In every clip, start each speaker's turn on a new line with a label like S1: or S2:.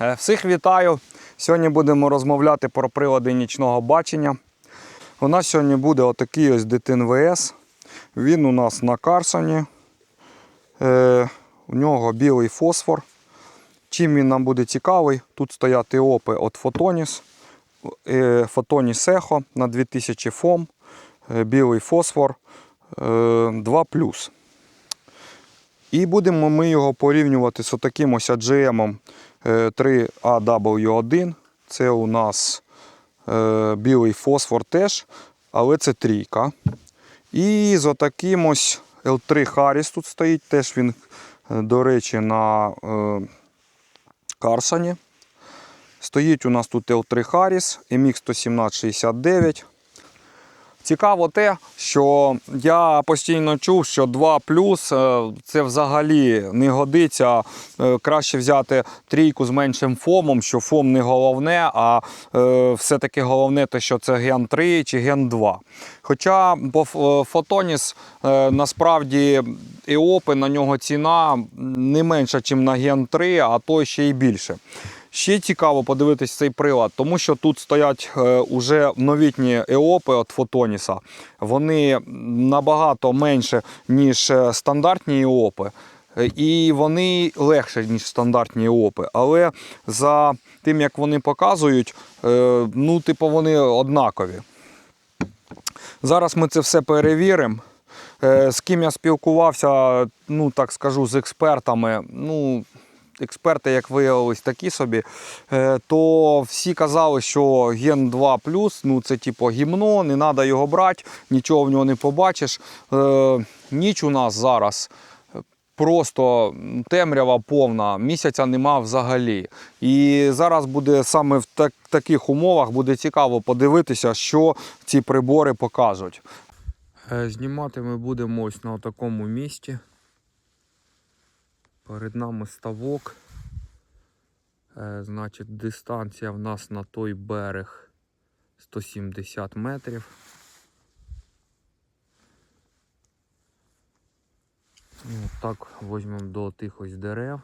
S1: Е, Всіх вітаю. Сьогодні будемо розмовляти про прилади нічного бачення. У нас сьогодні буде отакий ось дитин ВС. Він у нас на Карсоні. Е, у нього білий фосфор. Чим він нам буде цікавий? Тут стоять іопи від Photonis. Е, Photonis Echo на 2000 фом. Білий фосфор е, 2 і будемо ми його порівнювати з таким ось AGM 3AW1. Це у нас е, білий фосфор теж, але це трійка. І з отаким ось L3 Harris тут стоїть, теж він, е, до речі, на е, Карсоні. Стоїть у нас тут L3 Harris, MX 11769. Цікаво те, що я постійно чув, що 2 плюс це взагалі не годиться. Е, Краще взяти трійку з меншим фомом, що фом не головне, а е, все-таки головне, те, що це ген 3 чи ген 2. Хоча по Фотоніс е, насправді іопи на нього ціна не менша, ніж на ген 3, а то ще й більше. Ще цікаво подивитись цей прилад, тому що тут стоять е, уже новітні еопи від Фотоніса. Вони набагато менше, ніж е, стандартні еопи. Е, І вони легше, ніж стандартні еопи. Але за тим, як вони показують, ну, типу, вони однакові. Зараз ми це все перевіримо. З ким я спілкувався, ну так скажу, з експертами. Ну, експерти, як виявилось, такі собі, е, то всі казали, що ген 2 ну це типу гімно, не треба його брати, нічого в нього не побачиш. Е, Ніч у нас зараз. Просто темрява повна, місяця нема взагалі. І зараз буде саме в так, таких умовах буде цікаво подивитися, що ці прибори покажуть. Е, Знімати ми будемо ось на такому місці. Перед нами ставок. Е, Значить, дистанція в нас на той берег 170 метрів. Ну, так візьмемо до тих ось дерев.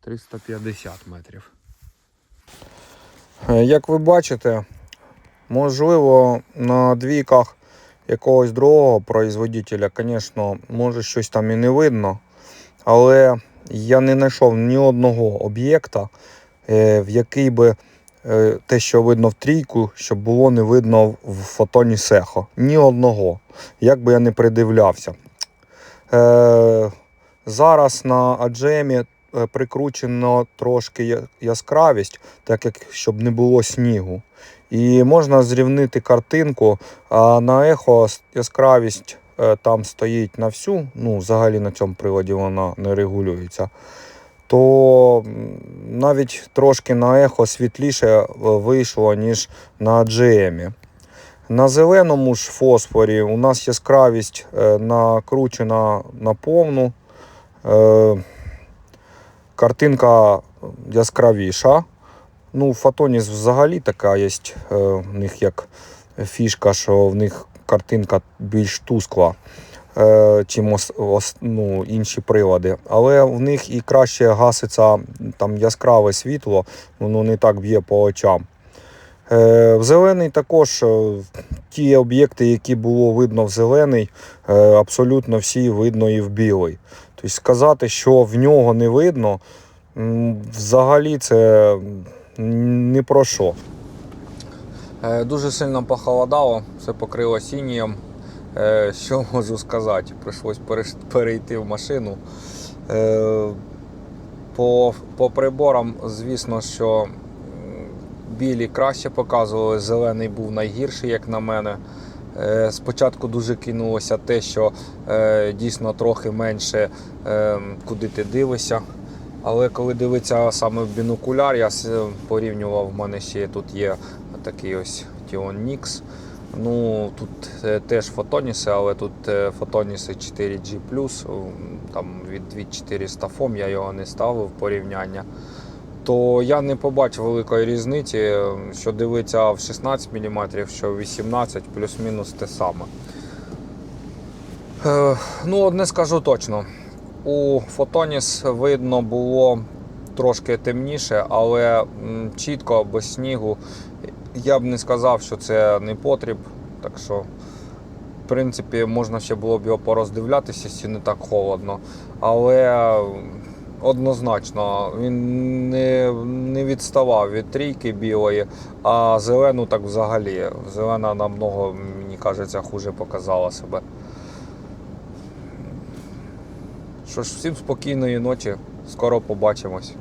S1: Триста п'ятдесят метрів. Е, Як ви бачите, можливо, на двійках якогось другого производителя, звісно, може щось там і не видно. Але я не знайшов ні одного об'єкта, е, в який би е, те, що видно в трійку, щоб було не видно в фотоні сехо. Ні одного. Як би я не придивлявся. Е, зараз на аджемі прикручено трошки яскравість, так як щоб не було снігу. І можна зрівнити картинку, а на ехо яскравість е, там стоїть на всю, ну взагалі на цьому приладі вона не регулюється. То навіть трошки на ехо світліше е, вийшло, ніж на GM. На зеленому ж фосфорі у нас яскравість е, накручена на повну. Картинка яскравіша. Ну, в Фотоніс взагалі така є е, в них як фішка, що в них картинка більш тускла, е, чим ну, інші прилади. Але в них і краще гаситься там яскраве світло, воно не так б'є по очам. Е, в зелений також ті об'єкти, які було видно в зелений, абсолютно всі видно і в білий. Тобто сказати, що в нього не видно, взагалі це не про що. Е, Дуже сильно похолодало, все покрило сінієм. Е, Що можу сказати? Прийшлось перейти в машину. Е, По, по приборам, звісно, що білі краще показували, зелений був найгірший, як на мене. Спочатку дуже кинулося те, що дійсно трохи менше е, куди ти дивишся. Але коли дивитися саме в бінокуляр, я порівнював, в мене ще тут є такий ось Tion Nix. Ну, тут е, теж фотоніси, але тут е, фотоніси 4G, там від 2400 фом, я його не ставив в порівняння. То я не побачив великої різниці, е, що дивиться в 16 мм, що в 18, плюс-мінус те саме. Е, ну, одне скажу точно. У Фотоніс видно було трошки темніше, але чітко, без снігу. Я б не сказав, що це не потріб. Так що, в принципі, можна ще було б його пороздивлятися, якщо не так холодно. Але однозначно він не, не відставав від трійки білої, а зелену так взагалі. Зелена намного, мені кажеться, хуже показала себе. Що ж, всім спокійної ночі. Скоро побачимось.